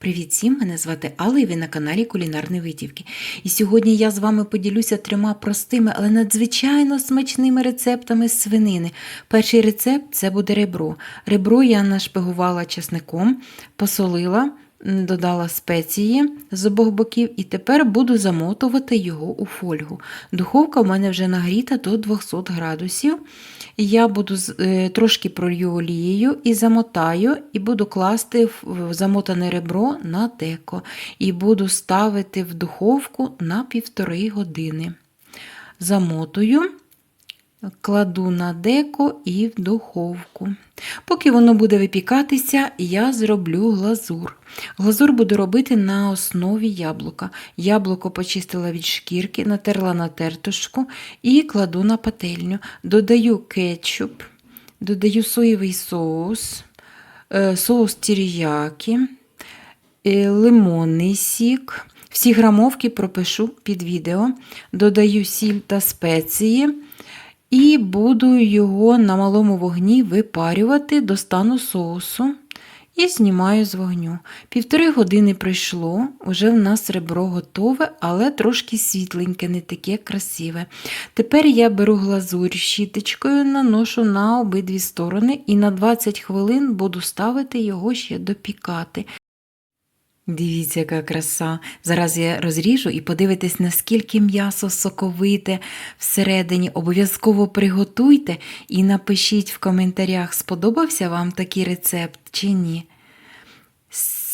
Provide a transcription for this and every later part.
Привіт всім! Мене звати Алла і ви на каналі Кулінарні Витівки. І сьогодні я з вами поділюся трьома простими, але надзвичайно смачними рецептами свинини. Перший рецепт це буде ребро. Ребро я нашпигувала чесником, посолила, додала спеції з обох боків і тепер буду замотувати його у фольгу. Духовка в мене вже нагріта до 200 градусів. Я буду е, трошки пролью олією і замотаю, і буду класти замотане ребро на деко. І буду ставити в духовку на півтори години. Замотую, кладу на деко і в духовку. Поки воно буде випікатися, я зроблю глазур. Глазур буду робити на основі яблука. Яблуко почистила від шкірки, натерла на тертушку і кладу на пательню. Додаю кетчуп, додаю соєвий соус, е, соус тіріякі, е, лимонний сік. Всі грамовки пропишу під відео. Додаю сіль та спеції. І буду його на малому вогні випарювати до стану соусу. І знімаю з вогню. Півтори години пройшло, уже в нас ребро готове, але трошки світленьке, не таке красиве. Тепер я беру глазурь щіточкою, наношу на обидві сторони і на 20 хвилин буду ставити його ще допікати. Дивіться, яка краса. Зараз я розріжу і подивитесь, наскільки м'ясо соковите всередині. Обов'язково приготуйте і напишіть в коментарях, сподобався вам такий рецепт чи ні.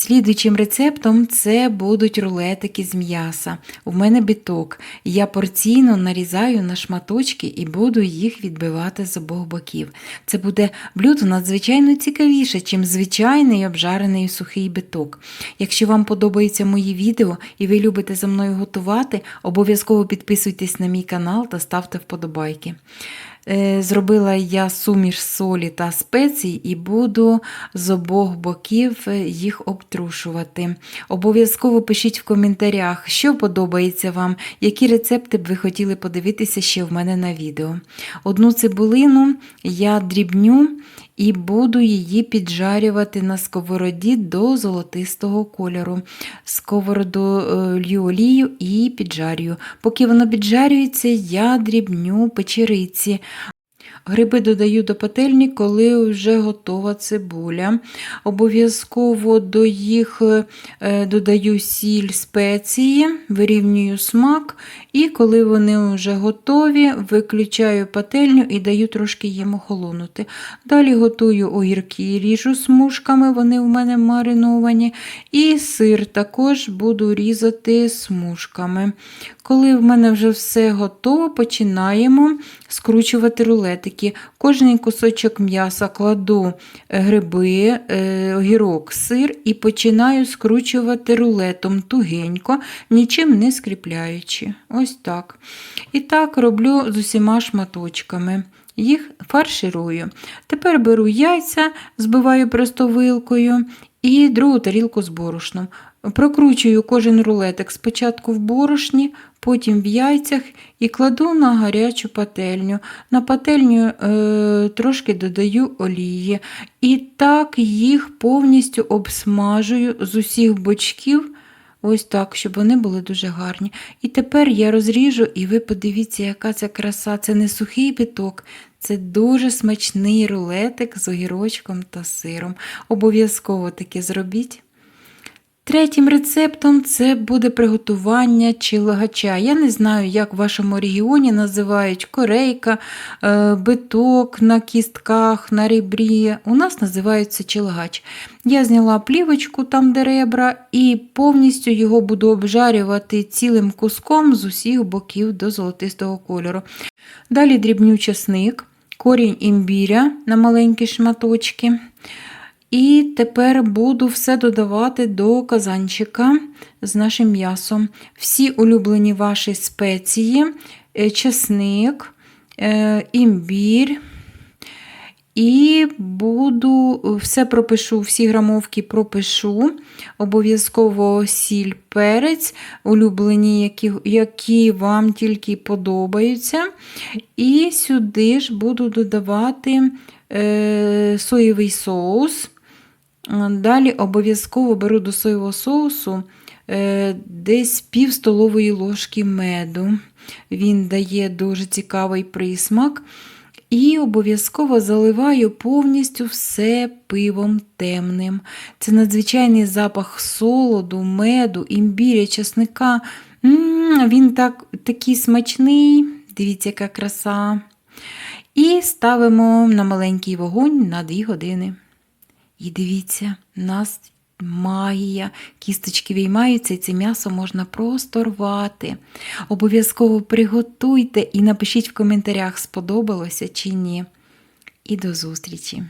Слідуючим рецептом це будуть рулетики з м'яса. У мене биток. Я порційно нарізаю на шматочки і буду їх відбивати з обох боків. Це буде блюдо надзвичайно цікавіше, чим звичайний обжарений сухий биток. Якщо вам подобаються мої відео і ви любите за мною готувати, обов'язково підписуйтесь на мій канал та ставте вподобайки. Е, Зробила я суміш солі та спецій і буду з обох боків е, їх обтрушувати. Обов'язково пишіть в коментарях, що подобається вам, які рецепти б ви хотіли подивитися ще в мене на відео. Одну цибулину я дрібню і буду її піджарювати на сковороді до золотистого кольору. Сковороду е, лью олію і піджарюю. Поки воно піджарюється, я дрібню печериці. Гриби додаю до пательні, коли вже готова цибуля. Обов'язково до їх е, додаю сіль спеції, вирівнюю смак, і коли вони вже готові, виключаю пательню і даю трошки їм охолонути. Далі готую огірки, ріжу смужками, вони в мене мариновані. І сир також буду різати смужками. Коли в мене вже все готово, починаємо скручувати рулетики. Кожний кусочок м'яса кладу е, гриби, е, огірок, сир і починаю скручувати рулетом тугенько, нічим не скріпляючи. Ось так. І так роблю з усіма шматочками. Їх фарширую. Тепер беру яйця, збиваю просто вилкою і другу тарілку з борошном. Прокручую кожен рулетик спочатку в борошні, потім в яйцях і кладу на гарячу пательню. На пательню е, трошки додаю олії. І так їх повністю обсмажую з усіх бочків. Ось так, щоб вони були дуже гарні. І тепер я розріжу, і ви подивіться, яка це краса. Це не сухий биток, це дуже смачний рулетик з огірочком та сиром. Обов'язково таке зробіть. Третім рецептом це буде приготування чилагача. Я не знаю, як в вашому регіоні називають корейка, е, биток на кістках, на ребрі. У нас називається чилагач. Я зняла плівочку там, де ребра, і повністю його буду обжарювати цілим куском з усіх боків до золотистого кольору. Далі дрібню часник, корінь імбіря на маленькі шматочки. І тепер буду все додавати до казанчика з нашим м'ясом. Всі улюблені ваші спеції, е, чесник, е, імбір. І буду все пропишу, всі грамовки пропишу. Обов'язково сіль, перець, улюблені, які, які вам тільки подобаються. І сюди ж буду додавати е, соєвий соус Е, Далі обов'язково беру до соєвого соусу е, десь пів столової ложки меду. Він дає дуже цікавий присмак. І обов'язково заливаю повністю все пивом темним. Це надзвичайний запах солоду, меду, імбіря, часника. М, Він так, такий смачний. Дивіться, яка краса. І ставимо на маленький вогонь на 2 години. І дивіться, у нас магія. Кісточки віймаються, і це м'ясо можна просто рвати. Обов'язково приготуйте і напишіть в коментарях, сподобалося чи ні. І до зустрічі!